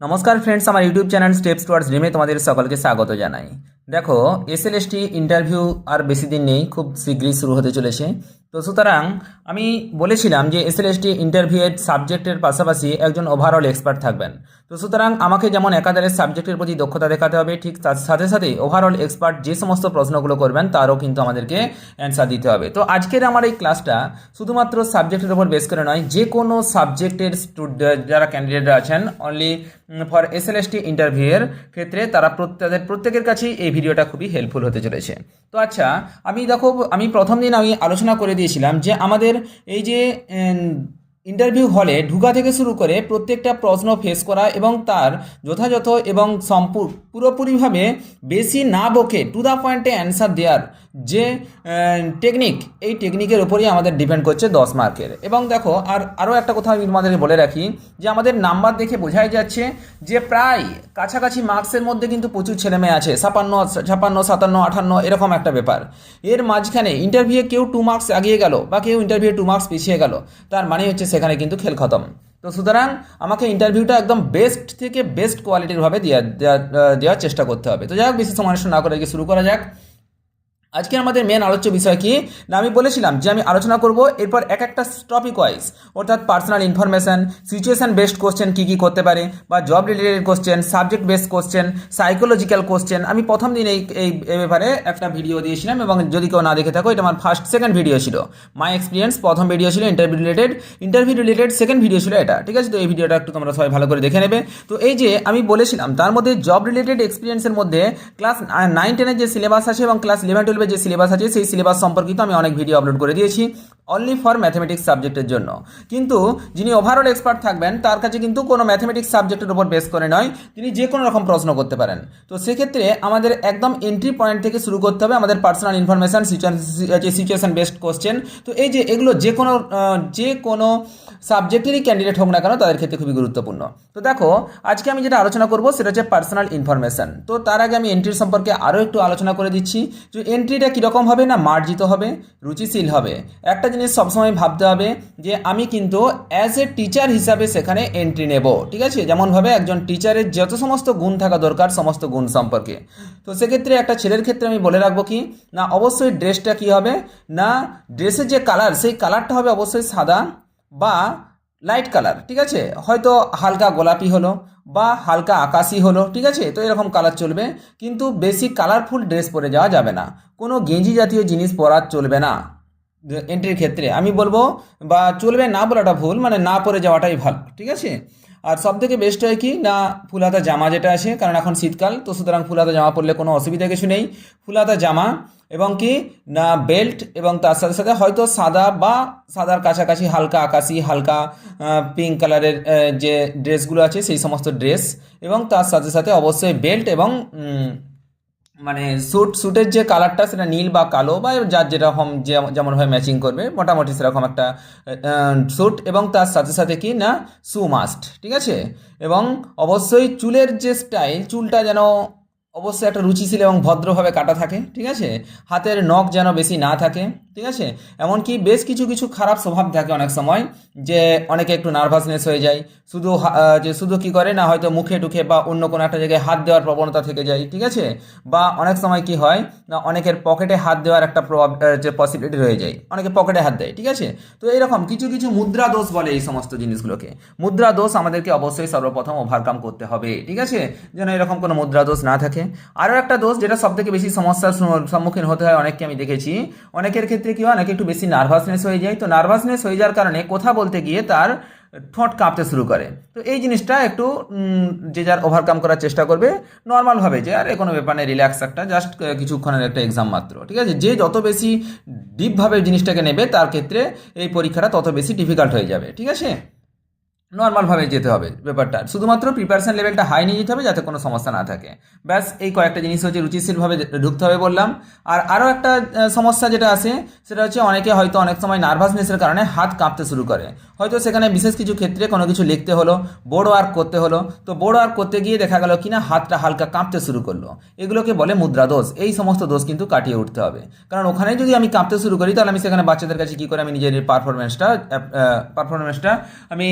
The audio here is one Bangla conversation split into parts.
নমস্কার ফ্রেন্ডস আমার ইউটিউব চ্যানেল স্টেপস টুয়ার্ডস ড্রিমে তোমাদের সকলকে স্বাগত জানাই। দেখো এসএলএসটি ইন্টারভিউ আর বেশি দিন নেই, খুব শীঘ্রই শুরু হতে চলেছে। তো সুতরাং আমি বলেছিলাম যে এসএলএসটি ইন্টারভিউয়ের সাবজেক্টের পাশাপাশি একজন ওভারঅল এক্সপার্ট থাকবেন। তো সুতরাং আমাকে যেমন একাধারে সাবজেক্টের প্রতি দক্ষতা দেখাতে হবে, ঠিক তার সাথে সাথে ওভারঅল এক্সপার্ট যে সমস্ত প্রশ্নগুলো করবেন, তারও কিন্তু আমাদেরকে অ্যান্সার দিতে হবে। তো আজকের আমার এই ক্লাসটা শুধুমাত্র সাবজেক্টের উপর বেস করে নয়, যে কোনো সাবজেক্টের স্টুডেন্ট যারা ক্যান্ডিডেটরা আছেন only for S L S T ইন্টারভিউয়ের ক্ষেত্রে তারা তাদের প্রত্যেকের কাছেই এই ভিডিওটা খুবই হেল্পফুল হতে চলেছে। তো আচ্ছা আমি দেখো, আমি প্রথম দিন আমি আলোচনা করে দিয়েছিলাম যে আমাদের এই যে ইন্টারভিউ হলে ঢুকা থেকে শুরু করে প্রত্যেকটা প্রশ্ন ফেস করা এবং তার যথাযথ এবং সম্পূ পুরোপুরিভাবে বেশি না বকে টু দ্য পয়েন্টে অ্যান্সার দেওয়ার যে টেকনিক এই টেকনিকের উপরই আমাদের ডিপেন্ড করছে দশ মার্কের এবং দেখো, আর আরও একটা কথা আমি তোমাদেরকে বলে রাখি, যে আমাদের নাম্বার দেখে বোঝাই যাচ্ছে যে প্রায় কাছাকাছি মার্কসের মধ্যে কিন্তু প্রচুর ছেলেমেয়ে আছে, ছাপান্ন ছাপান্ন, সাতান্ন আটান্ন এরকম একটা ব্যাপার। এর মাঝখানে ইন্টারভিউয়ে কেউ টু মার্কস আগিয়ে গেল বা কেউ ইন্টারভিউ টু মার্কস পিছিয়ে গেল। তার মানে হচ্ছে সেখানে কিন্তু খেল খতম। তো সুতরাং আমাকে ইন্টারভিউটা একদম বেস্ট থেকে বেস্ট কোয়ালিটির ভাবে দেওয়া দেওয়া- দেওয়ার চেষ্টা করতে হবে। তো যাই হোক, বেশি সমালোচনা না করে শুরু করা যাক। আজকে আমাদের মেন আলোচ্য বিষয় কি? না, আমি বলেছিলাম যে আমি আলোচনা করব এরপর এক একটা টপিক ওয়াইজ অর্থাৎ personal information situation based question কী কী করতে পারে, বা job related question subject based question psychological question আমি প্রথম দিন এই এই ব্যাপারে একটা ভিডিও দিয়েছিলাম এবং যদি কেউ না দেখে থাকো, এটা আমার ফার্স্ট সেকেন্ড ভিডিও ছিল। মাই এক্সপিরিয়েন্স প্রথম ভিডিও ছিল interview related interview related second video ছিল এটা, ঠিক আছে? তো এই ভিডিওটা একটু তোমরা সবাই ভালো করে দেখে নেবে। তো এই যে আমি বলেছিলাম, তার মধ্যে জব রিলেটেড এক্সপিরিয়েন্সের মধ্যে ক্লাস নাইন টেনের যে সিলেবাস আছে এবং ক্লাস ইলেভেন টুয়েলভের যে সিলেবাস আছে সেই সিলেবাস সম্পর্কিত আমি অনেক ভিডিও আপলোড করে দিয়েছি। অনলি ফর ম্যাথমেটিক্স সাবজেক্টের জন্য। কিন্তু যিনি ওভারঅল এক্সপার্ট থাকবেন, তার কাছে কিন্তু কোনো ম্যাথমেটিক্স সাবজেক্টের উপর বেস করে নয়, তিনি যে কোনো রকম প্রশ্ন করতে পারেন। তো সেক্ষেত্রে আমাদের একদম এন্ট্রি পয়েন্ট থেকে শুরু করতে হবে আমাদের personal information situation based question তো এই যে এগুলো যে কোনো যে কোনো সাবজেক্টেরই ক্যান্ডিডেট হোক না কেন তাদের ক্ষেত্রে খুবই গুরুত্বপূর্ণ। তো দেখো, আজকে আমি যেটা আলোচনা করব সেটা হচ্ছে পার্সোনাল ইনফরমেশন তো তার আগে আমি এন্ট্রির সম্পর্কে আরও একটু আলোচনা করে দিচ্ছি। যে এন্ট্রিটা কীরকম হবে না মার্জিত হবে, রুচিশীল হবে? একটা জিনিস সবসময় ভাবতে হবে যে আমি কিন্তু অ্যাজ এ টিচার হিসাবে সেখানে এন্ট্রি নেব, ঠিক আছে? যেমনভাবে একজন টিচারের যত সমস্ত গুণ থাকা দরকার, সমস্ত গুণ সম্পর্কে। তো সেক্ষেত্রে একটা ছেলের ক্ষেত্রে আমি বলে রাখব কি, না, অবশ্যই ড্রেসটা কী হবে? না ড্রেসের যে কালার সেই কালারটা হবে অবশ্যই সাদা বা লাইট কালার ঠিক আছে? হয়তো হালকা গোলাপি হলো বা হালকা আকাশি হলো, ঠিক আছে? তো এরকম কালার চলবে, কিন্তু বেশি কালারফুল ড্রেস পরে যাওয়া যাবে না। কোনো গেঞ্জি জাতীয় জিনিস পরা চলবে না। এন্ট্রির ক্ষেত্রে। আমি বলব, বা চলবে না বলাটা ভুল মানে না পরে যাওয়াটাই ভালো, ঠিক আছে? আর সব থেকে বেস্ট হয় কি? না ফুলহাতা জামা যেটা আছে কারণ এখন শীতকাল, তো সুতরাং ফুল ফুলহাতা জামা পরলে কোনো অসুবিধা কিছু নেই। ফুলহাতা জামা, এবং কি? না বেল্ট এবং তার সাথে সাথে হয়তো সাদা বা সাদার কাছাকাছি হালকা আকাশি, হালকা পিঙ্ক কালারের যে ড্রেসগুলো আছে, সেই সমস্ত ড্রেস এবং তার সাথে সাথে অবশ্যই বেল্ট এবং মানে স্যুট স্যুটের যে কালারটা সেটা নীল বা কালো বা যার যেরকম যেমন যেমনভাবে ম্যাচিং করবে, মোটামুটি সেরকম একটা স্যুট এবং তার সাথে সাথে কি না সু মাস্ট ঠিক আছে? এবং অবশ্যই চুলের যে স্টাইল চুলটা যেন অবশ্যই একটা রুচিশীল এবং ভদ্রভাবে কাটা থাকে, ঠিক আছে? হাতের নখ যেন বেশি না থাকে ঠিক আছে? এমনকি বেশ কিছু কিছু খারাপ স্বভাব থাকে অনেক সময় যে অনেকে একটু নার্ভাসনেস হয়ে যায়। শুধু যে শুধু কি করে না, হয়তো মুখে টুখে বা অন্য কোনো একটা জায়গায় হাত দেওয়ার প্রবণতা থেকে যায়, ঠিক আছে? বা অনেক সময় কি হয়, না, অনেকের পকেটে হাত দেওয়ার একটা যে পসিবিলিটি রয়ে যায়। অনেকে পকেটে হাত দেয়, ঠিক আছে? তো এরকম কিছু কিছু মুদ্রা দোষ বলে এই সমস্ত জিনিসগুলোকে। মুদ্রা দোষ আমাদেরকে অবশ্যই সর্বপ্রথম ওভারকাম করতে হবে, ঠিক আছে? যেন এরকম কোনো মুদ্রা দোষ না থাকে। আরও একটা দোষ যেটা সব থেকে বেশি সমস্যার সম্মুখীন হতে হয়, অনেককে আমি দেখেছি। অনেকের ক্ষেত্রে কি হয়? অনেকে একটু বেশি নার্ভাসনেস হয়ে যায়? তো নার্ভাসনেস হয়ে যাওয়ার কারণে কথা বলতে গিয়ে তার ঠোঁট কাঁপতে শুরু করে। তো এই জিনিসটা একটু যে যার ওভারকাম করার চেষ্টা করবে নর্মালভাবে যে, আরে, কোনো ব্যাপার নেই রিল্যাক্স একটা জাস্ট কিছুক্ষণের একটা এক্সাম মাত্র। ঠিক আছে? যে যত বেশি ডিপভাবে জিনিসটাকে নেবে, তার ক্ষেত্রে এই পরীক্ষাটা তত বেশি ডিফিকাল্ট হয়ে যাবে। ঠিক আছে? নর্মালভাবে যেতে হবে, ব্যাপারটা। শুধুমাত্র প্রিপারেশন লেভেলটা হাই নিয়ে যেতে হবে যাতে কোনো সমস্যা না থাকে। ব্যাস, এই কয়েকটা জিনিস হচ্ছে রুচিশীলভাবে ঢুকতে হবে বললাম। আর আরও একটা সমস্যা যেটা আছে, সেটা হচ্ছে অনেকে হয়তো অনেক সময় নার্ভাসনেসের কারণে হাত কাঁপতে শুরু করে। হয়তো সেখানে বিশেষ কিছু ক্ষেত্রে কোনো কিছু লিখতে হলো, বোর্ড ওয়ার্ক করতে হলো। তো বোর্ড ওয়ার্ক করতে গিয়ে দেখা গেল কিনা হাতটা হালকা কাঁপতে শুরু করল। এগুলোকে বলে মুদ্রা দোষ। এই সমস্ত দোষ কিন্তু কাটিয়ে উঠতে হবে। কারণ ওখানে যদি আমি কাঁপতে শুরু করি, তাহলে আমি সেখানে বাচ্চাদের কাছে কী করে আমি নিজের পারফরমেন্সটা পারফরমেন্সটা আমি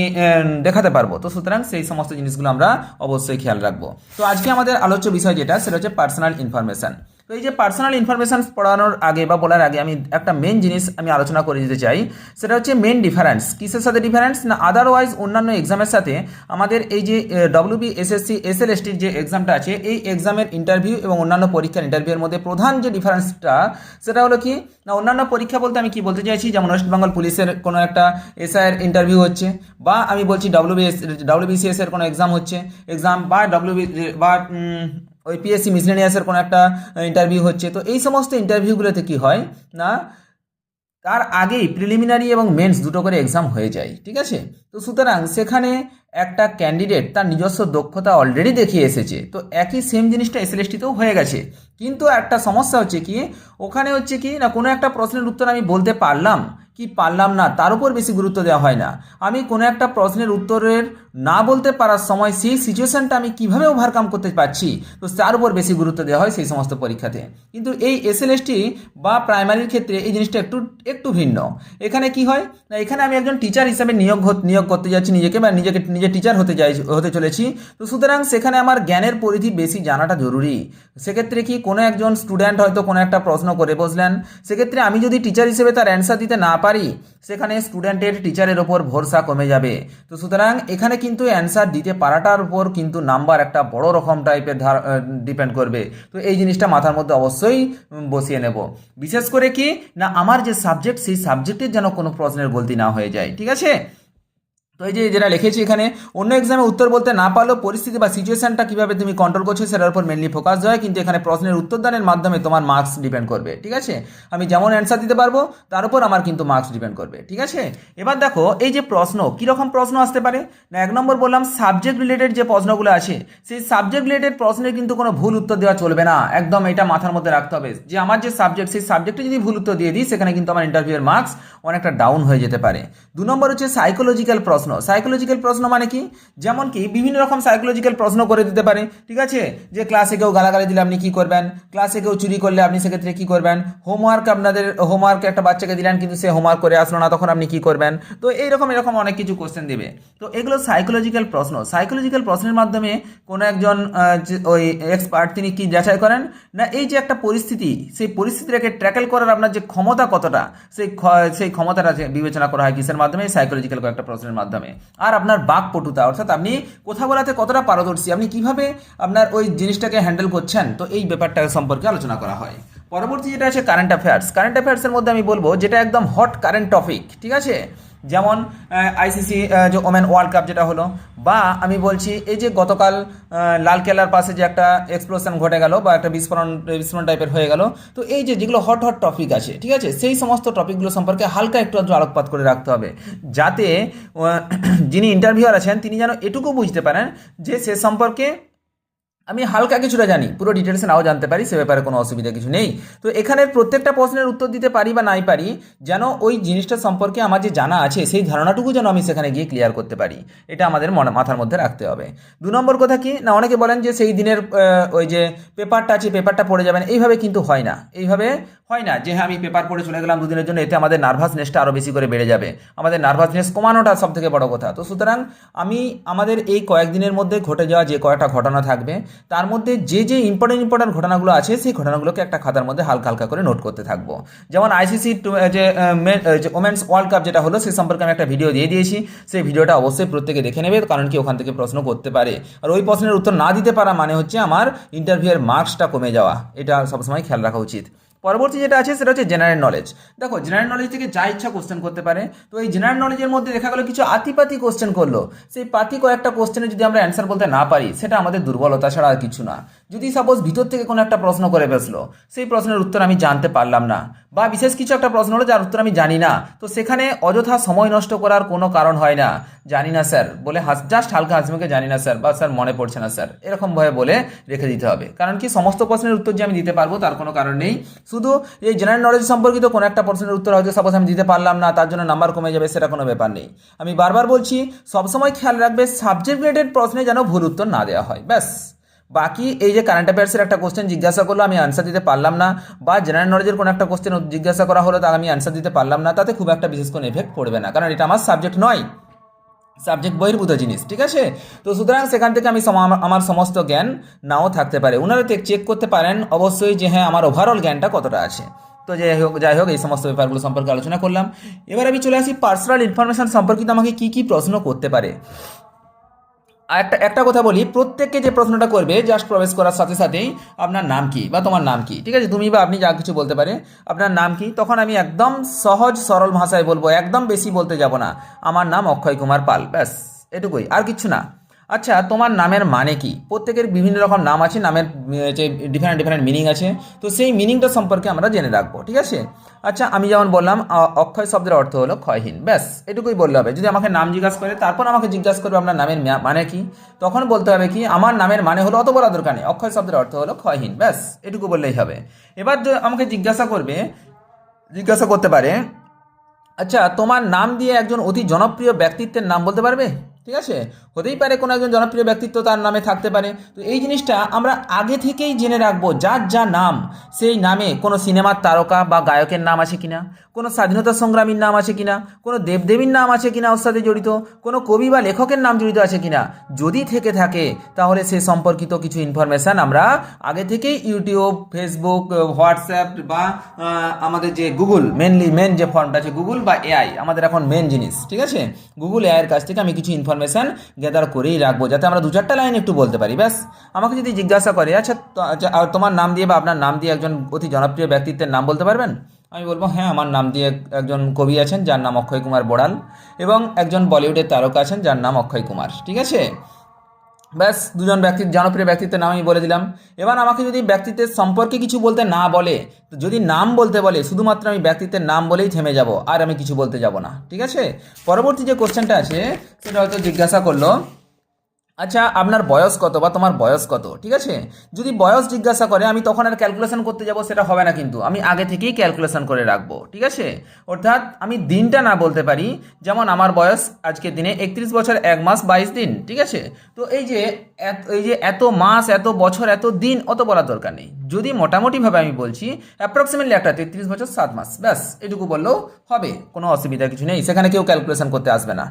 দেখাতে পারব। তো সুতরাং সেই সমস্ত জিনিসগুলো আমরা অবশ্যই খেয়াল রাখব। তো আজকে আমাদের আলোচ্য বিষয় যেটা, সেটা হচ্ছে পার্সোনাল ইনফরমেশন তো এই যে পার্সোনাল ইনফরমেশন পড়ানোর আগে বা বলার আগে আমি একটা মেন জিনিস আমি আলোচনা করে দিতে চাই, সেটা হচ্ছে মেন ডিফারেন্স কিসের সাথে ডিফারেন্স না আদারওয়াইজ অন্যান্য এক্সামের সাথে আমাদের এই যে ডব্লিউবি এসএসসি এসএলএসটির যে এক্সামটা আছে, এই এক্সামের ইন্টারভিউ এবং অন্যান্য পরীক্ষার ইন্টারভিউয়ের মধ্যে প্রধান যে ডিফারেন্সটা সেটা হলো কি? না, অন্যান্য পরীক্ষা বলতে আমি কি বলতে চাইছি? যেমন ওয়েস্ট বেঙ্গল পুলিশের কোনো একটা এসআইয়ের ইন্টারভিউ হচ্ছে, বা আমি বলছি ডব্লিউবিএস ডব্লিউবিসিএস এর কোনো এক্সাম হচ্ছে এক্সাম বা ডব্লিউবি বা ওই পিএসসি মিসলেনিয়াসের কোনো একটা ইন্টারভিউ হচ্ছে। তো এই সমস্ত ইন্টারভিউগুলোতে কি হয়? না, তার আগেই প্রিলিমিনারি এবং মেন্স দুটো করে এক্সাম হয়ে যায়, ঠিক আছে? তো সুতরাং সেখানে একটা ক্যান্ডিডেট তার নিজস্ব দক্ষতা অলরেডি দেখিয়ে এসেছে। তো একই সেম জিনিসটা এসএলএসটিতেও হয়ে গেছে। কিন্তু একটা সমস্যা হচ্ছে কি, ওখানে হচ্ছে কি, না কোনো একটা প্রশ্নের উত্তর আমি বলতে পারলাম কি পারলাম না, তার উপর বেশি গুরুত্ব দেওয়া হয় না। আমি কোনো একটা প্রশ্নের উত্তরের না বলতে পারার সময় সেই সিচুয়েশনটা আমি কীভাবে ওভারকাম করতে পারছি, তো তার উপর বেশি গুরুত্ব দেওয়া হয় সেই সমস্ত পরীক্ষাতে। কিন্তু এই এসএলএসটি বা প্রাইমারির ক্ষেত্রে এই জিনিসটা একটু একটু ভিন্ন। এখানে কি হয়, না এখানে আমি একজন টিচার হিসেবে নিয়োগ নিয়োগ করতে যাচ্ছি, নিজেকে বা নিজেকে, নিজে টিচার হতে যাই, হতে চলেছি। তো সুতরাং সেখানে আমার জ্ঞানের পরিধি বেশি জানাটা জরুরি। সেক্ষেত্রে কি কোনো একজন স্টুডেন্ট হয়তো কোনো একটা প্রশ্ন করে বসলেন। সেক্ষেত্রে আমি যদি টিচার হিসেবে তার অ্যান্সার দিতে না পারি, সেখানে স্টুডেন্টের টিচারের ওপর ভরসা কমে যাবে। তো সুতরাং এখানে কিন্তু অ্যান্সার দিতে পারাটার উপর কিন্তু নাম্বার একটা বড় রকম টাইপের ধার ডিপেন্ড করবে। তো এই জিনিসটা মাথার মধ্যে অবশ্যই বসিয়ে নেব। বিশেষ করে কি, না আমার যে সাবজেক্ট সেই সাবজেক্টের যেন কোনো প্রশ্নের গলতি না হয়ে যায়। ঠিক আছে? তো এই যে যেটা লিখেছি এখানে, অন্য এক্সামে উত্তর বলতে না পারলেও পরিস্থিতি বা সিচুয়েশনটা কীভাবে তুমি কন্ট্রোল করছ সেটার উপর মেনলি ফোকাস হয়। কিন্তু এখানে প্রশ্নের উত্তরদানের মাধ্যমে তোমার মার্কস ডিপেন্ড করবে, ঠিক আছে? আমি যেমন অ্যান্সার দিতে পারব, তার উপর আমার কিন্তু মার্কস ডিপেন্ড করবে, ঠিক আছে? এবার দেখো, এই যে প্রশ্ন, কীরকম প্রশ্ন আসতে পারে? না, এক নম্বর বললাম সাবজেক্ট রিলেটেড যে প্রশ্নগুলো আছে, সেই সাবজেক্ট রিলেটেড প্রশ্নে কিন্তু কোনো ভুল উত্তর দেওয়া চলবে না। একদম এটা মাথার মধ্যে রাখতে হবে। যে আমার যে সাবজেক্ট সেই সাবজেক্টে যদি ভুল উত্তর দিয়ে দিই, সেখানে কিন্তু আমার ইন্টারভিউয়ের মার্কস অনেকটা ডাউন হয়ে যেতে পারে। দু নম্বর হচ্ছে সাইকোলজিক্যাল প্রশ্ন সাইকোলজিক্যাল প্রশ্ন মানে কি? যেমন কি, বিভিন্ন রকম সাইকোলজিক্যাল প্রশ্ন করে দিতে পারে, ঠিক আছে? যে ক্লাসে কেউ গালাগালি দিলে আপনি কি করবেন? ক্লাসে কেউ চুরি করলে আপনি সেক্ষেত্রে কি করবেন? হোমওয়ার্ক আপনাদের হোমওয়ার্ক একটা বাচ্চাকে দিলেন কিন্তু সে হোমওয়ার্ক করে আসলো না, তখন আপনি কি করবেন? তো এইরকম, এরকম অনেক কিছু কোশ্চেন দেবে। তো এগুলো সাইকোলজিক্যাল প্রশ্ন। সাইকোলজিক্যাল প্রশ্নের মাধ্যমে কোনো একজন ওই এক্সপার্ট তিনি কি যাচাই করেন? না, এই যে একটা পরিস্থিতি, সেই পরিস্থিতিটাকে ট্র্যাকেল করার আপনার যে ক্ষমতা কতটা, সেই সেই ক্ষমতাটা বিবেচনা করা হয় কিসের মাধ্যমে? সাইকোলজিক্যাল কয়েকটা প্রশ্নের মাধ্যমে। আর আপনার বাক পটুতা অর্থাৎ আপনি কথা বলাতে কতটা পারদর্শী, আপনি কীভাবে আপনার ওই জিনিসটাকে হ্যান্ডেল করছেন, তো এই ব্যাপারটা সম্পর্কে আলোচনা করা হয়। পরবর্তী যেটা আছে কারেন্ট অ্যাফেয়ার্স কারেন্ট অ্যাফেয়ার্সের মধ্যে আমি বলব, যেটা একদম হট কারেন্ট টপিক ঠিক আছে? যেমন আইসিসি যে ওমেন ওয়ার্ল্ড কাপ যেটা হলো, বা আমি বলছি এই যে গতকাল লালকেল্লার পাশে যে একটা এক্সপ্লোশন ঘটে গেল বা একটা বিস্ফোরণ বিস্ফোরণ টাইপের হয়ে গেল, তো এই যে যেগুলো হট হট টপিক আছে, ঠিক আছে? সেই সমস্ত টপিকগুলো সম্পর্কে হালকা একটু আলোকপাত করে রাখতে হবে, যাতে যিনি ইন্টারভিউয়ার আছেন, তিনি যেন এটুকু বুঝতে পারেন যে সে সম্পর্কে আমি হালকা কিছুটা জানি, পুরো ডিটেলসে নাও জানতে পারি, সে ব্যাপারে কোনো অসুবিধা কিছু নেই। তো এখানের প্রত্যেকটা প্রশ্নের উত্তর দিতে পারি বা নাই পারি, যেন ওই জিনিসটা সম্পর্কে আমার যে জানা আছে, সেই ধারণাটুকু যেন আমি সেখানে গিয়ে ক্লিয়ার করতে পারি। এটা আমাদের মনে, মাথার মধ্যে রাখতে হবে। দু নম্বর কথা কি? না, অনেকে বলেন যে সেই দিনের ওই যে পেপারটা আছে পেপারটা পড়ে যাবেন, এইভাবে কিন্তু হয় না। এইভাবে হয় না? যে হ্যাঁ আমি পেপার পড়ে চলে গেলাম দুদিনের জন্য, এতে আমাদের নার্ভাসনেসটা আরও বেশি করে বেড়ে যাবে। আমাদের নার্ভাসনেস কমানোটা সব থেকে বড় কথা। তো সুতরাং আমি, আমাদের এই কয়েকদিনের মধ্যে ঘটে যাওয়া যে কয়েকটা ঘটনা থাকবে, তার মধ্যে যে যে ইম্পর্টেন্ট ইম্পর্টেন্ট ঘটনাগুলো আছে, সেই ঘটনাগুলোকে একটা খাতার মধ্যে হালকা হালকা করে নোট করতে থাকব। যেমন আইসিসি যে ওমেন্স ওয়ার্ল্ড কাপ যেটা হলো, সে সম্পর্কে আমি একটা ভিডিও দিয়ে দিয়েছি। সেই ভিডিওটা অবশ্যই প্রত্যেকে দেখে নেবে, কারণ কি ওখান থেকে প্রশ্ন করতে পারে। আর ওই প্রশ্নের উত্তর না দিতে পারা মানে হচ্ছে আমার ইন্টারভিউয়ের মার্কসটা কমে যাওয়া। এটা সবসময় খেয়াল রাখা উচিত। পরবর্তী যেটা আছে সেটা হচ্ছে জেনারেল নলেজ দেখো জেনারেল নলেজ থেকে যা ইচ্ছা কোশ্চেন করতে পারে। তো এই জেনারেল নলেজের মধ্যে দেখা গেলো কিছু আতিপাতি কোশ্চেন করল। সেই পাতি কয়েকটা কোশ্চেনে যদি আমরা অ্যান্সার বলতে না পারি, সেটা আমাদের দুর্বলতা ছাড়া আর কিছু না। যদি সাপোজ ভিতর থেকে কোনো একটা প্রশ্ন করে বসল, সেই প্রশ্নের উত্তর আমি জানতে পারলাম না। বা বিশেষ কিছু একটা প্রশ্ন হলো যার উত্তর আমি জানি না। তো সেখানে অযথা সময় নষ্ট করার কোনো কারণ হয় না। জানি না, স্যার। বলে হাস জাস্ট হালকা হাসিমুখে জানি না, স্যার। বা স্যার, মনে পড়ছে না, স্যার। এরকমভাবে বলে রেখে দিতে হবে। কারণ কি, সমস্ত প্রশ্নের উত্তর যে আমি দিতে পারব, তার কোনো কারণ নেই। শুধু এই জেনারেল নলেজ সম্পর্কিত কোনো একটা প্রশ্নের উত্তর হয়তো সাপোজ আমি দিতে পারলাম না, তার জন্য নাম্বার কমে যাবে, সেটা কোনো ব্যাপার নেই। আমি বারবার বলছি, সবসময় খেয়াল রাখবে সাবজেক্ট রিলেটেড প্রশ্নে যেন ভুল উত্তর না দেওয়া হয়। ব্যাস। বাকি এই যে কারেন্ট অ্যাফেয়ার্সের একটা কোশ্চেন জিজ্ঞাসা করল, আমি আনসার দিতে পারলাম না। বা জেনারেল নলেজের কোনো একটা কোশ্চেন জিজ্ঞাসা করা হলো তা আমি আনসার দিতে পারলাম না। তাতে খুব একটা বিশেষ কোনো এফেক্ট পড়বে না। কারণ এটা আমার সাবজেক্ট নয়। সাবজেক্ট বহির্ভূত জিনিস, ঠিক আছে? তো সুতরাং সেখান থেকে আমি আমার- সমস্ত জ্ঞান নাও থাকতে পারে। ওনারা চেক করতে পারেন অবশ্যই যে হ্যাঁ আমার ওভারঅল জ্ঞানটা কতটা আছে। তো যাই হোক যাই হোক, এই সমস্ত ব্যাপারগুলো সম্পর্কে আলোচনা করলাম। এবার আমি চলে আসি পার্সোনাল ইনফরমেশন সম্পর্কিত আমাকে কি কি প্রশ্ন করতে পারে। একটা একটা কথা বলি, প্রত্যেককে যে প্রশ্নটা করবে জাস্ট প্রবেশ করার সাথে সাথেই আপনার নাম কি বা তোমার নাম কি, ঠিক আছে? তুমি বা আপনি যা কিছু বলতে পারে, আপনার নাম কি? তখন আমি একদম সহজ, সরল ভাষায় বলব, একদম বেশি বলতে যাব না। আমার নাম অক্ষয় কুমার পাল, ব্যাস, এটুকুই, আর কিছু না। আচ্ছা তোমার নামের মানে কি? প্রত্যেকের বিভিন্ন রকম নাম আছে, নামের যে ডিফারেন্ট ডিফারেন্ট মিনিং আছে। তো সেই মিনিংটা সম্পর্কে আমরা জেনে রাখব, ঠিক আছে? আচ্ছা আমি যেমন বললাম অক্ষয় শব্দের অর্থ হলো ক্ষয়হীন। ব্যাস, এটুকুই বললে হবে। যদি আমাকে নাম জিজ্ঞাসা করে, তারপর আমাকে জিজ্ঞাসা করবে আপনার নামের মানে কি? তখন বলতে হবে কি, আমার নামের মানে হলো অত বলা দরকার নেই, অক্ষয় শব্দের অর্থ হলো ক্ষয়হীন। ব্যাস, এটুকু বললেই হবে। এবার আমাকে জিজ্ঞাসা করবে, জিজ্ঞাসা করতে পারে আচ্ছা তোমার নাম দিয়ে একজন অতি জনপ্রিয় ব্যক্তিত্বের নাম বলতে পারবে? ঠিক আছে? হতেই পারে কোনো একজন জনপ্রিয় ব্যক্তিত্ব তার নামে থাকতে পারে। তো এই জিনিসটা আমরা আগে থেকেই জেনে রাখব যার যা নাম, সেই নামে কোনো সিনেমার তারকা বা গায়কের নাম আছে কিনা, কোনো স্বাধীনতা সংগ্রামীর নাম আছে কিনা, কোনো দেবদেবীর নাম আছে কিনা ওর সাথে জড়িত, কোনো কবি বা লেখকের নাম জড়িত আছে কিনা, যদি থেকে থাকে, তাহলে সে সম্পর্কিত কিছু ইনফরমেশান আমরা আগে থেকেই ইউটিউব ফেসবুক হোয়াটসঅ্যাপ বা আমাদের যে গুগল মেনলি মেন যে ফর্মটা আছে গুগল বা এআই আমাদের এখন মেন জিনিস, ঠিক আছে? গুগল এআইয়ের কাছ থেকে আমি কিছু ইনফরমেশান গ্যাদার করেই রাখব যাতে আমরা দু চারটা লাইন একটু বলতে পারি ব্যাস। আমাকে যদি জিজ্ঞাসা করে আচ্ছা আচ্ছা, তোমার নাম দিয়ে বা আপনার নাম দিয়ে একজন অতি জনপ্রিয় ব্যক্তিত্বের নাম বলতে পারবেন? আমি বলব হ্যাঁ আমার নাম দিয়ে একজন কবি আছেন যার নাম অক্ষয় কুমার বড়াল এবং একজন বলিউডের তারকা আছেন যার নাম অক্ষয় কুমার। ঠিক আছে? ব্যাস, দুজন ব্যক্তি জনপ্রিয় ব্যক্তিত্বের নাম আমি বলে দিলাম। এবার আমাকে যদি ব্যক্তিত্বের সম্পর্কে কিছু বলতে না বলে, যদি নাম বলতে বলে, শুধুমাত্র আমি ব্যক্তিত্বের নাম বলেই থেমে যাব, আর আমি কিছু বলতে যাব না। ঠিক আছে? পরবর্তী যে কোশ্চেনটা আছে, সেটা হয়তো জিজ্ঞাসা করল আচ্ছা আপনার বয়স কত বা তোমার বয়স কত? ঠিক আছে? যদি বয়স জিজ্ঞাসা করে, আমি তখন আর ক্যালকুলেশন করতে যাব, সেটা হবে না কিন্তু। আমি আগে থেকেই ক্যালকুলেশন করে রাখব, ঠিক আছে? অর্থাৎ, আমি দিনটা না বলতে পারি, যেমন আমার বয়স আজকের দিনে একত্রিশ বছর, এক মাস, বাইশ দিন, ঠিক আছে? তো এই যে এই যে এত মাস, এত বছর, এত দিন, অত বলার দরকার নেই। যদি মোটামুটিভাবে আমি বলছি অ্যাপ্রক্সিমেটলি একটা তেত্রিশ বছর, সাত মাস, ব্যাস, এটুকু বললেও হবে, কোনো অসুবিধা কিছু নেই। সেখানে কেউ ক্যালকুলেশন করতে আসবে না।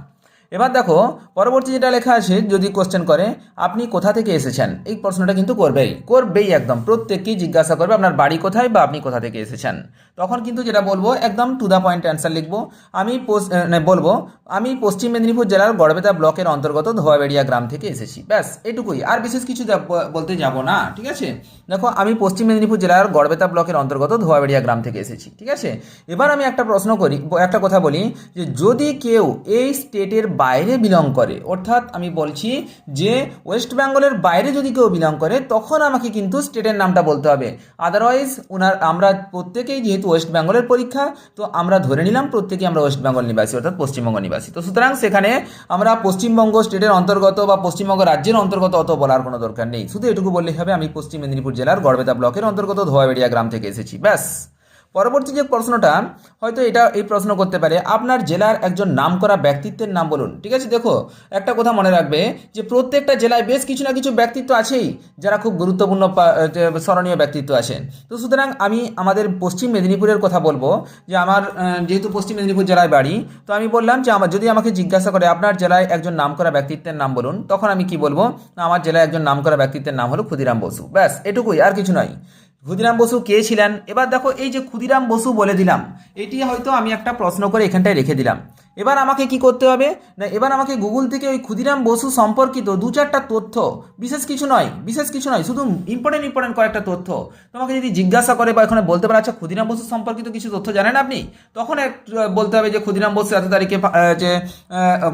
এবার দেখো, পরবর্তী যেটা লেখা আছে, যদি কোশ্চেন করে, আপনি কোথা থেকে এসেছেন? এই প্রশ্নটা কিন্তু করবেই। করবেই একদম। প্রত্যেককেই জিজ্ঞাসা করবে, আপনার বাড়ি কোথায় বা আপনি কোথা থেকে এসেছেন? তখন কিন্তু যেটা বলব একদম টু দ্য পয়েন্ট অ্যান্সার লিখব। আমি আহ, বলব আমি পশ্চিম মেদিনীপুর জেলার গড়বেতা ব্লকের অন্তর্গত ধোয়াবেড়িয়া গ্রাম থেকে এসেছি। ব্যাস এটুকুই। আর বিশেষ কিছু বলতে যাব না ঠিক আছে? দেখো আমি পশ্চিম মেদিনীপুর জেলার গড়বেতা ব্লকের অন্তর্গত ধোয়াবেড়িয়া গ্রাম থেকে এসেছি ঠিক আছে? এবার আমি একটা প্রশ্ন করি একটা কথা বলি যে যদি কেউ এই স্টেটের বাইরে বিলং করে অর্থাৎ আমি বলছি যে ওয়েস্ট বেঙ্গলের বাইরে যদি কেউ বিলং করে তখন আমাকে কিন্তু স্টেটের নামটা বলতে হবে। আদারওয়াইজ ওনার আমরা প্রত্যেকেই যেহেতু ওয়েস্ট বেঙ্গলের পরীক্ষা, তো আমরা ধরে নিলাম প্রত্যেকে আমরা ওয়েস্ট বেঙ্গল নিবাসী, অর্থাৎ পশ্চিমবঙ্গ নিবাসী। তো সুতরাং সেখানে আমরা পশ্চিমবঙ্গ স্টেটের অন্তর্গত বা পশ্চিমবঙ্গ রাজ্যের অন্তর্গত অত বলার কোনো দরকার নেই। শুধু এটুকু বললেই হবে, আমি পশ্চিম মেদিনীপুর জেলার গড়বেতা ব্লকের অন্তর্গত ধোয়াবেড়িয়া গ্রাম থেকে এসেছি। ব্যাস। পরবর্তী যে প্রশ্নটা, হয়তো এটা এই প্রশ্ন করতে পারে, আপনার জেলার একজন নামকরা ব্যক্তিত্বের নাম বলুন। ঠিক আছে, দেখো, একটা কথা মনে রাখবে যে প্রত্যেকটা জেলায় বেশ কিছু না কিছু ব্যক্তিত্ব আছেই, যারা খুব গুরুত্বপূর্ণ স্মরণীয় ব্যক্তিত্ব আছেন। তো সুতরাং আমি আমাদের পশ্চিম মেদিনীপুরের কথা বলব, যে আমার যেহেতু পশ্চিম মেদিনীপুর জেলায় বাড়ি, তো আমি বললাম যে আমার, যদি আমাকে জিজ্ঞাসা করে আপনার জেলায় একজন নামকরা ব্যক্তিত্বের নাম বলুন, তখন আমি কি বলব? না, আমার জেলায় একজন নামকরা ব্যক্তিত্বের নাম হলো ক্ষুদিরাম বসু। ব্যাস, এটুকুই, আর কিছু নয়। ক্ষুদিরাম বসু কে ছিলেন? এবার দেখো, এই যে ক্ষুদিরাম বসু বলে দিলাম, এটি হয়তো আমি একটা প্রশ্ন করে এখানটায় রেখে দিলাম। এবার আমাকে কি করতে হবে? না, এবার আমাকে গুগল থেকে ওই ক্ষুদিরাম বসু সম্পর্কিত দু চারটা তথ্য, বিশেষ কিছু নয়, বিশেষ কিছু নয়, শুধু ইম্পর্টেন্ট ইম্পর্টেন্ট কয়েকটা তথ্য তোমাকে যদি জিজ্ঞাসা করে বা এখানে বলতে পারে আচ্ছা ক্ষুদিরাম বসু সম্পর্কিত কিছু তথ্য জানেন আপনি? তখন বলতে হবে যে, ক্ষুদিরাম বসু এত তারিখে যে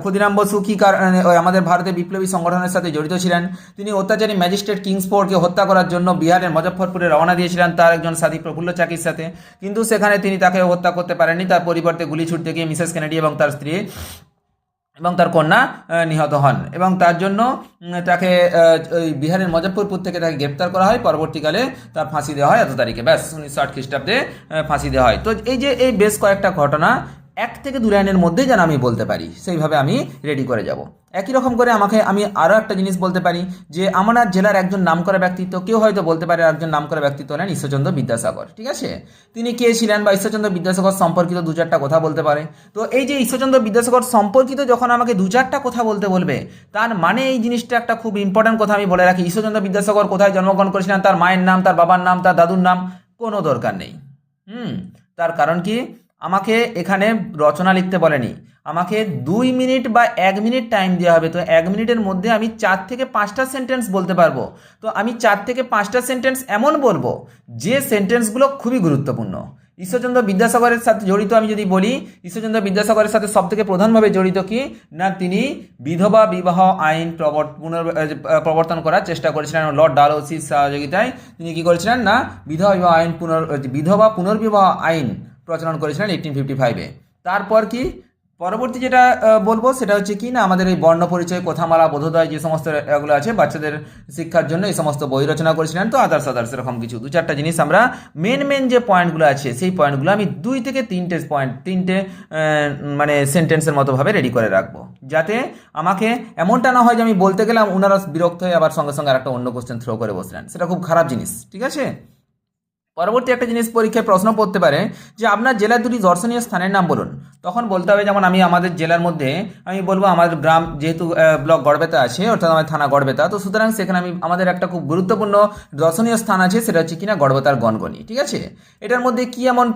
ক্ষুদিরাম বসু কী কারণে আমাদের ভারতের বিপ্লবী সংগঠনের সাথে জড়িত ছিলেন? তিনি অত্যাচারী ম্যাজিস্ট্রেট কিংসফোর্ডকে হত্যা করার জন্য বিহারের মুজফ্ফরপুরে রওনা দিয়েছিলেন তার একজন সাথী প্রফুল্ল চাকির সাথে। কিন্তু সেখানে তিনি তাকে হত্যা করতে পারেননি। তার পরিবর্তে গুলি ছুটতে গিয়ে মিসেস কেনেডি এবং তার স্ত্রী এবং তার কন্যা নিহত হন এবং তার জন্য তাকে ওই বিহারের মজফরপুর থেকে তাকে গ্রেপ্তার করা হয়। পরবর্তীকালে তার ফাঁসি দেওয়া হয় এত তারিখে। ব্যাস, উনিশশো আট খ্রিস্টাব্দে ফাঁসি দেওয়া হয়। তো এই যে, এই বেশ কয়েকটা ঘটনা এক থেকে দু লাইনের মধ্যে যেন আমি বলতে পারি, সেইভাবে আমি রেডি করে যাব। একই রকম করে আমাকে আমি আরও একটা জিনিস বলতে পারি, যে আমার জেলার একজন নামকরা ব্যক্তিত্ব, কেউ হয়তো বলতে পারে একজন নামকরা ব্যক্তিত্ব হলেন ঈশ্বরচন্দ্র বিদ্যাসাগর, ঠিক আছে? তিনি কে ছিলেন বা ঈশ্বরচন্দ্র বিদ্যাসাগর সম্পর্কিত দু চারটা কথা বলতে পারে। তো এই যে ঈশ্বরচন্দ্র বিদ্যাসাগর সম্পর্কিত যখন আমাকে দু চারটা কথা বলতে বলবে, তার মানে এই জিনিসটা একটা খুব ইম্পর্ট্যান্ট কথা আমি বলে রাখি। ঈশ্বরচন্দ্র বিদ্যাসাগর কোথায় জন্মগ্রহণ করেছিলেন, তার মায়ের নাম, তার বাবার নাম, তার দাদুর নাম, কোনো দরকার নেই। হুম, তার কারণ কি? আমাকে এখানে রচনা লিখতে বলেনি। আমাকে দুই মিনিট বা এক মিনিট টাইম দেওয়া হবে। তো এক মিনিটের মধ্যে আমি চার থেকে পাঁচটা সেন্টেন্স বলতে পারব। তো আমি চার থেকে পাঁচটা সেন্টেন্স এমন বলব, যে সেন্টেন্সগুলো খুবই গুরুত্বপূর্ণ। ঈশ্বরচন্দ্র বিদ্যাসাগরের সাথে জড়িত আমি যদি বলি, ঈশ্বরচন্দ্র বিদ্যাসাগরের সাথে সবথেকে প্রধানভাবে জড়িত কি? না, তিনি বিধবা বিবাহ আইন পুনর প্রবর্তন করার চেষ্টা করেছিলেন লর্ড ডালহৌসির সহযোগিতায় তিনি কি করেছিলেন? না, বিধবা বিবাহ আইন পুনর, বিধবা পুনর্বিবাহ আইন প্রচলন করেছিলেন এইটিন ফিফটি ফাইভে তারপর কি? পরবর্তী যেটা বলব সেটা হচ্ছে কি না, আমাদের এই বর্ণ পরিচয়, কথামালা, বোধোদয় যে সমস্ত এগুলো আছে, বাচ্চাদের শিক্ষার জন্য এই সমস্ত বই রচনা করেছিলেন। তো আদার্স আদার্স এরকম কিছু। দু চারটা জিনিস আমরা মেন মেন যে পয়েন্টগুলো আছে, সেই পয়েন্টগুলো আমি দুই থেকে তিনটে পয়েন্ট তিনটে মানে সেন্টেন্সের মতোভাবে রেডি করে রাখব। যাতে আমাকে এমনটা না হয় যে আমি বলতে গেলাম ওনারা বিরক্ত হয়ে আবার সঙ্গে সঙ্গে আর একটা অন্য কোশ্চেন থ্রো করে বসলেন। সেটা খুব খারাপ জিনিস, ঠিক আছে? পরবর্তী একটা জিনিস পরীক্ষায় প্রশ্ন পড়তে পারে যে আপনার জেলার দুটি দর্শনীয় স্থানের নাম বলুন। তখন বলতে হবে যেমন আমি আমাদের জেলার মধ্যে আমি বলব আমাদের গ্রাম যেহেতু ব্লক গড়বেতা আছে, অর্থাৎ আমার থানা গড়বেতা। তো সুতরাং সেখানে আমি আমাদের একটা খুব গুরুত্বপূর্ণ দর্শনীয় স্থান আছে, সেটা হচ্ছে কিনা গড়বেতার গনগনি, ঠিক আছে? এটার মধ্যে কি এমন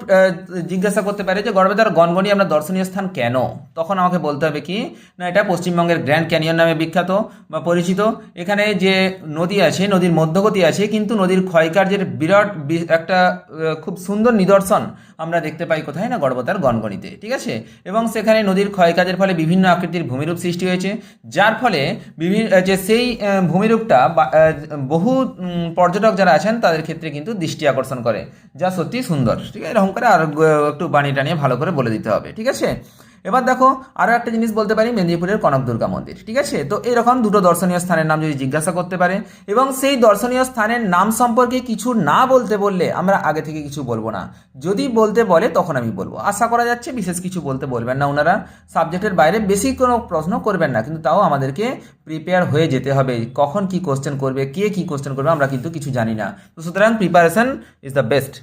জিজ্ঞাসা করতে পারে যে গড়বেতার গনগনি আপনার দর্শনীয় স্থান কেন? তখন আমাকে বলতে হবে কি, না, এটা পশ্চিমবঙ্গের গ্র্যান্ড ক্যানিয়ন নামে বিখ্যাত বা পরিচিত। এখানে যে নদী আছে, নদীর মধ্যগতি আছে, কিন্তু নদীর ক্ষয়কার্যের বিরাট বি- একটা খুব সুন্দর নিদর্শন আমরা দেখতে পাই কোথায় না গর্বতার গনগনিতে ঠিক আছে? এবং সেখানে নদীর ক্ষয়কাজের ফলে বিভিন্ন আকৃতির ভূমিরূপ সৃষ্টি হয়েছে, যার ফলে বিভিন্ন যে সেই ভূমিরূপটা বহু পর্যটক যারা আছেন তাদের ক্ষেত্রে কিন্তু দৃষ্টি আকর্ষণ করে, যা সত্যি সুন্দর, ঠিক আছে? এরকম করে আর একটু বাণী টানিয়ে ভালো করে বলে দিতে হবে, ঠিক আছে? এবার দেখো আরও একটা জিনিস বলতে পারি, মেদিনীপুরের কনক দুর্গা মন্দির, ঠিক আছে? তো এরকম দুটো দর্শনীয় স্থানের নাম যদি জিজ্ঞাসা করতে পারে, এবং সেই দর্শনীয় স্থানের নাম সম্পর্কে কিছু না বলতে বললে আমরা আগে থেকে কিছু বলব না। যদি বলতে বলে, তখন আমি বলব। আশা করা যাচ্ছে বিশেষ কিছু বলতে বলবেন না ওনারা। সাবজেক্টের বাইরে বেশি কোনো প্রশ্ন করবেন না, কিন্তু তাও আমাদেরকে প্রিপেয়ার হয়ে যেতে হবে। কখন কি কোশ্চেন করবে, কে কি কোশ্চেন করবে, আমরা কিন্তু কিছু জানি না। তো সুতরাং প্রিপারেশন ইজ দ্য বেস্ট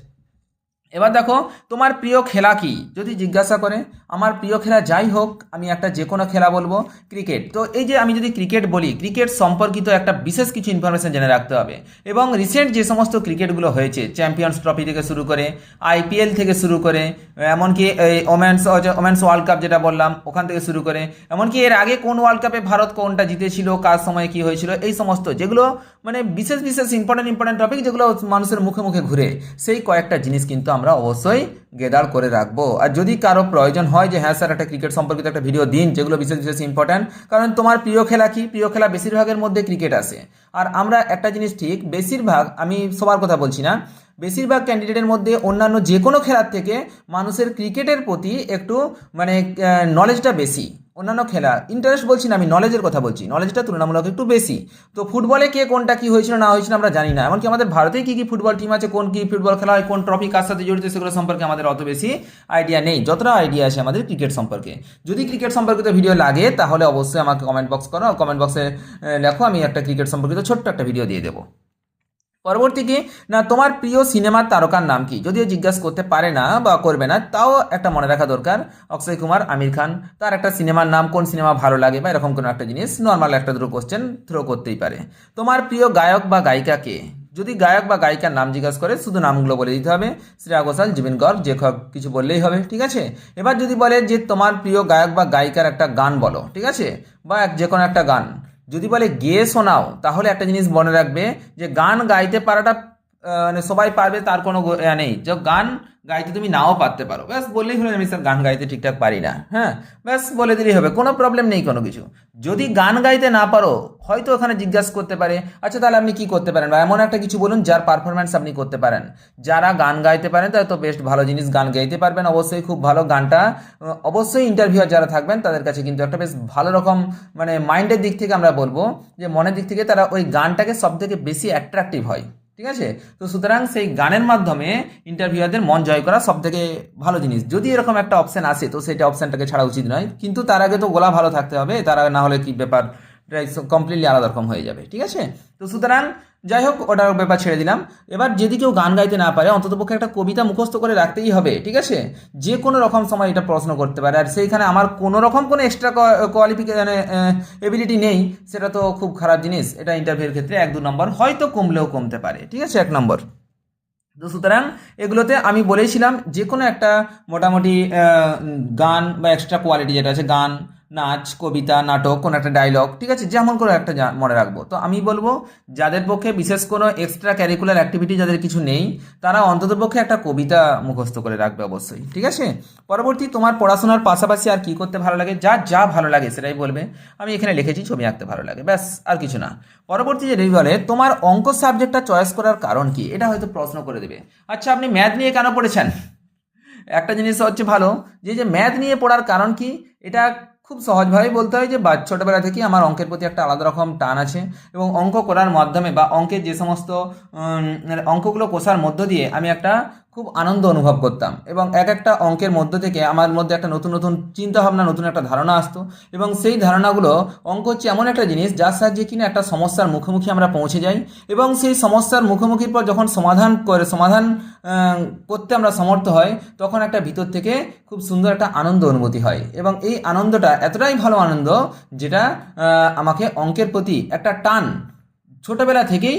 এবার দেখো, তোমার প্রিয় খেলা কি? যদি জিজ্ঞাসা করে, আমার প্রিয় খেলা যাই হোক, আমি একটা যে কোনো খেলা বলব, ক্রিকেট। তো এই যে আমি যদি ক্রিকেট বলি, ক্রিকেট সম্পর্কিত একটা বিশেষ কিছু ইনফরমেশন জেনে রাখতে হবে। এবং রিসেন্ট যে সমস্ত ক্রিকেটগুলো হয়েছে চ্যাম্পিয়ন্স ট্রফি থেকে শুরু করে আইপিএল থেকে শুরু করে, এমনকি ওমেন্স ওমেন্স ওয়ার্ল্ড কাপ যেটা বললাম, ওখান থেকে শুরু করে, এমনকি এর আগে কোন ওয়ার্ল্ড কাপে ভারত কোনটা জিতেছিল, কার সময় কি হয়েছিল, এই সমস্ত, যেগুলো মানে বিশেষ বিশেষ ইম্পর্টেন্ট ইম্পর্টেন্ট টপিক যেগুলো মানুষের মুখে মুখে ঘুরে, সেই কয়েকটা জিনিস কিন্তু আমরা অবশ্যই গেদার করে রাখব। আর যদি কারও প্রয়োজন হয় যে হ্যাঁ স্যার, একটা ক্রিকেট সম্পর্কিত একটা ভিডিও দিন, যেগুলো বিশেষ বিশেষ ইম্পর্ট্যান্ট কারণ তোমার প্রিয় খেলা কি? প্রিয় খেলা বেশিরভাগের মধ্যে ক্রিকেট আসে আর আমরা একটা জিনিস ঠিক, বেশিরভাগ, আমি সবার কথা বলছি না বেশিরভাগ ক্যান্ডিডেটের মধ্যে অন্যান্য যে কোনো খেলার থেকে মানুষের ক্রিকেটের প্রতি একটু মানে নলেজটা বেশি। অন্যান্য খেলা ইন্টারেস্ট বলছি না, আমি নলেজের কথা বলছি। নলেজটা তুলনামূলক একটু বেশি। তো ফুটবলে কে কোনটা কি হয়েছিল, না হয়েছিল আমরা জানি না। এমনকি আমাদের ভারতেই কী কী ফুটবল টিম আছে, কোন কী ফুটবল খেলা হয়, কোন ট্রফি কার সাথে জড়িত, সেগুলো সম্পর্কে আমাদের অত বেশি আইডিয়া নেই। যতটা আইডিয়া আছে আমাদের ক্রিকেট সম্পর্কে। যদি ক্রিকেট সম্পর্কিত ভিডিও লাগে, তাহলে অবশ্যই আমাকে কমেন্ট বক্স করো। কমেন্ট বক্সে লেখো, আমি একটা ক্রিকেট সম্পর্কিত ছোট্ট একটা ভিডিও দিয়ে দেবো। পরবর্তী কি? না, তোমার প্রিয় সিনেমার তারকার নাম কি? যদিও জিজ্ঞাসা করতে পারে না বা করবে না, তাও একটা মনে রাখা দরকার। অক্ষয় কুমার, আমির খান, তার একটা সিনেমার নাম কোন সিনেমা ভালো লাগে বা এরকম কোনো একটা জিনিস? নর্মাল একটা দুটো কোশ্চেন থ্রো করতেই পারে। তোমার প্রিয় গায়ক বা গায়িকা কে? যদি গায়ক বা গায়িকার নাম জিজ্ঞাসা করে, শুধু নামগুলো বলে দিতে হবে। শ্রেয়া ঘোষাল, জীবন গর্গ, যে কিছু বললেই হবে, ঠিক আছে? এবার যদি বলে যে তোমার প্রিয় গায়ক বা গায়িকার একটা গান বলো, ঠিক আছে? বা যে কোনো একটা গান। যদি বলে গেয়ে শোনাও তাহলে একটা জিনিস মনে রাখবে যে গান গাইতে পারাটা মানে সবাই পারবে, তার কোনো নেই। যে গান গাইতে তুমি নাও পারতে পারো। ব্যাস, বললেই হলো আমি স্যার গান গাইতে ঠিকঠাক পারি না। হ্যাঁ ব্যাস, বলে দিলেই হবে, কোনো প্রবলেম নেই কোনো কিছু। যদি গান গাইতে না পারো, হয়তো ওখানে জিজ্ঞাসা করতে পারে আচ্ছা তাহলে আপনি কি করতে পারেন? বা এমন একটা কিছু বলুন, যার পারফরমেন্স আপনি করতে পারেন। যারা গান গাইতে পারেন তারা তো বেস্ট ভালো জিনিস গান গাইতে পারবেন। অবশ্যই খুব ভালো গানটা অবশ্যই ইন্টারভিউ যারা থাকবেন, তাদের কাছে কিন্তু একটা বেশ ভালো রকম মানে মাইন্ডের দিক থেকে আমরা বলব, যে মনের দিক থেকে তারা ওই গানটাকে সব থেকে বেশি অ্যাট্রাকটিভ হয়। ঠিক আছে? তো সুতরাং সেই গানের মাধ্যমে ইন্টারভিউয়ারদের মন জয় করা সব থেকে ভালো জিনিস। যদি এরকম একটা অপশান আসে, তো সেটা অপশনটাকে ছাড়া উচিত নয়। কিন্তু তার আগে তো গলা ভালো থাকতে হবে, তার আগে না হলে কি ব্যাপার? কমপ্লিটলি আলাদা রকম হয়ে যাবে, ঠিক আছে? তো সুতরাং, যাই হোক ওটার ব্যাপার ছেড়ে দিলাম। এবার যদি কেউ গান গাইতে না পারে অন্ততপক্ষে একটা কবিতা মুখস্থ করে রাখতেই হবে, ঠিক আছে? যে কোনো রকম সময় এটা প্রশ্ন করতে পারে। আর সেইখানে আমার কোনো রকম কোনো এক্সট্রা কোয়ালিফিকেশন এবিলিটি নেই, সেটা তো খুব খারাপ জিনিস। এটা ইন্টারভিউর ক্ষেত্রে এক দু নম্বর, হয়তো কমলেও কমতে পারে, ঠিক আছে? এক নম্বর। তো সুতরাং, এগুলোতে আমি বলেছিলাম, যে কোনো একটা মোটামুটি গান বা এক্সট্রা কোয়ালিটি যেটা আছে, গান নাচ, কবিতা, নাটক, কোনো একটা ডায়লগ ঠিক আছে? যেমন করে একটা মনে রাখব। তো আমি বলব, যাদের পক্ষে বিশেষ কোনো এক্সট্রা ক্যারিকুলার অ্যাক্টিভিটি যাদের কিছু নেই, তারা অন্তত পক্ষে একটা কবিতা মুখস্থ করে রাখবে অবশ্যই, ঠিক আছে? পরবর্তী তোমার পড়াশোনার পাশাপাশি আর কি করতে ভালো লাগে? যা যা ভালো লাগে সেটাই বলবে। আমি এখানে লিখেছি ছবি আঁকতে ভালো লাগে, ব্যাস, আর কিছু না। পরবর্তী যে বলে তোমার অঙ্ক সাবজেক্টটা চয়েস করার কারণ কি? এটা হয়তো প্রশ্ন করে দেবে। আচ্ছা আপনি ম্যাথ নিয়ে কেন পড়েছেন? একটা জিনিস হচ্ছে ভালো, যে যে ম্যাথ নিয়ে পড়ার কারণ কি? এটা খুব সহজভাবেই বলতে হয় যে ছোটোবেলা থেকেই আমার অঙ্কের প্রতি একটা আলাদা রকম টান আছে এবং অঙ্ক করার মাধ্যমে বা অঙ্কের যে সমস্ত মানে অঙ্কগুলো কষার মধ্য দিয়ে আমি একটা খুব আনন্দ অনুভব করতাম এবং এক একটা অঙ্কের মধ্য থেকে আমার মধ্যে একটা নতুন নতুন চিন্তাভাবনা, নতুন একটা ধারণা আসতো এবং সেই ধারণাগুলো অঙ্ক হচ্ছে এমন একটা জিনিস যার সাহায্যে কিনা একটা সমস্যার মুখোমুখি আমরা পৌঁছে যাই এবং সেই সমস্যার মুখোমুখির পর যখন সমাধান করে, সমাধান করতে আমরা সমর্থ হয়, তখন একটা ভিতর থেকে খুব সুন্দর একটা আনন্দ অনুভূতি হয় এবং এই আনন্দটা এতটাই ভালো আনন্দ যেটা আমাকে অঙ্কের প্রতি একটা টান ছোটবেলা থেকেই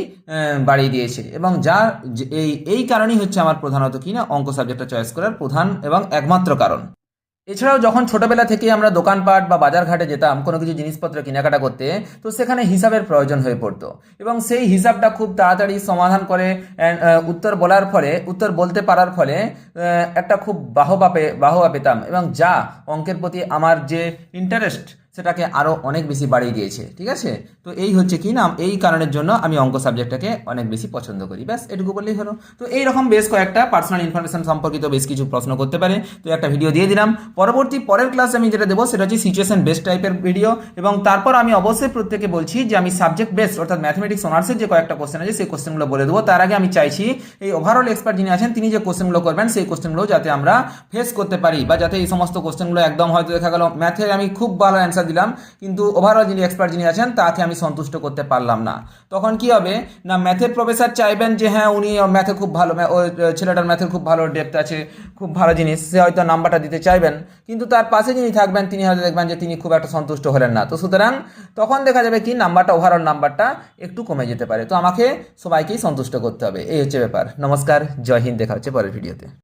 বাড়িয়ে দিয়েছে। এবং যা এই এই কারণেই হচ্ছে আমার প্রধানত কি না, অঙ্ক সাবজেক্টটা চয়েস করার প্রধান এবং একমাত্র কারণ। এছাড়াও যখন ছোটবেলা থেকে আমরা দোকানপাট বা বাজারঘাটে যেতাম, কোনো কিছু জিনিসপত্র কেনাকাটা করতে, তো সেখানে হিসাবের প্রয়োজন হয়ে পড়তো। এবং সেই হিসাবটা খুব তাড়াতাড়ি সমাধান করে উত্তর বলার ফলে, উত্তর বলতে পারার ফলে একটা খুব বাহবা পে, বাহবা পেতাম। এবং যা অঙ্কের প্রতি আমার যে ইন্টারেস্ট সেটাকে আরও অনেক বেশি বাড়িয়ে দিয়েছে, ঠিক আছে? তো এই হচ্ছে কি না এই কারণের জন্য আমি অঙ্ক সাবজেক্টটাকে অনেক বেশি পছন্দ করি। ব্যাস, এটুকু বললেই হলো। তো এই রকম বেশ কয়েকটা পার্সোনাল ইনফরমেশন সম্পর্কিত বেশ কিছু প্রশ্ন করতে পারে। তো একটা ভিডিও দিয়ে দিলাম। পরবর্তী পরের ক্লাসে আমি যেটা দেবো, সেটা হচ্ছে সিচুয়েশন বেস্ট টাইপের ভিডিও এবং তারপর আমি অবশ্যই প্রত্যেকে বলছি যে আমি সাবজেক্ট বেস্ট অর্থাৎ ম্যাথমেটিক্স অনার্সের যে কয়েকটা কোশ্চেন আছে, সেই কোশ্চেনগুলো বলে দেবো। তার আগে আমি চাইছি, এই ওভারঅল এক্সপার্ট যিনি আছেন, তিনি যে কোশ্চেনগুলো করবেন, সেই কোশ্চেনগুলো যাতে আমরা ফেস করতে পারি। বা যাতে এই সমস্ত কোশ্চেনগুলো একদম হয়তো দেখা গেল ম্যাথে আমি খুব ভালো অ্যান্সার দিলাম, কিন্তু ওভারঅল যিনি এক্সপার্ট যিনি আছেন, তাকে আমি সন্তুষ্ট করতে পারলাম না। তখন কি হবে? না ম্যাথের প্রফেসর চাইবেন যে হ্যাঁ উনি ম্যাথে খুব ভালো ছেলেটার ম্যাথের খুব ভালো ডেপথ আছে, খুব ভালো জিনিস, সে হয়তো নাম্বারটা দিতে চাইবেন, কিন্তু তার পাশে যিনি থাকবেন, তিনি হয়তো দেখবেন যে, তিনি খুব একটা সন্তুষ্ট হলেন না। তো সুতরাং তখন দেখা যাবে কি, নাম্বারটা ওভারঅল নাম্বারটা একটু কমে যেতে পারে। তো আমাকে সবাইকেই সন্তুষ্ট করতে হবে। এই হচ্ছে ব্যাপার। নমস্কার, জয় হিন্দ, দেখা হচ্ছে পরের ভিডিওতে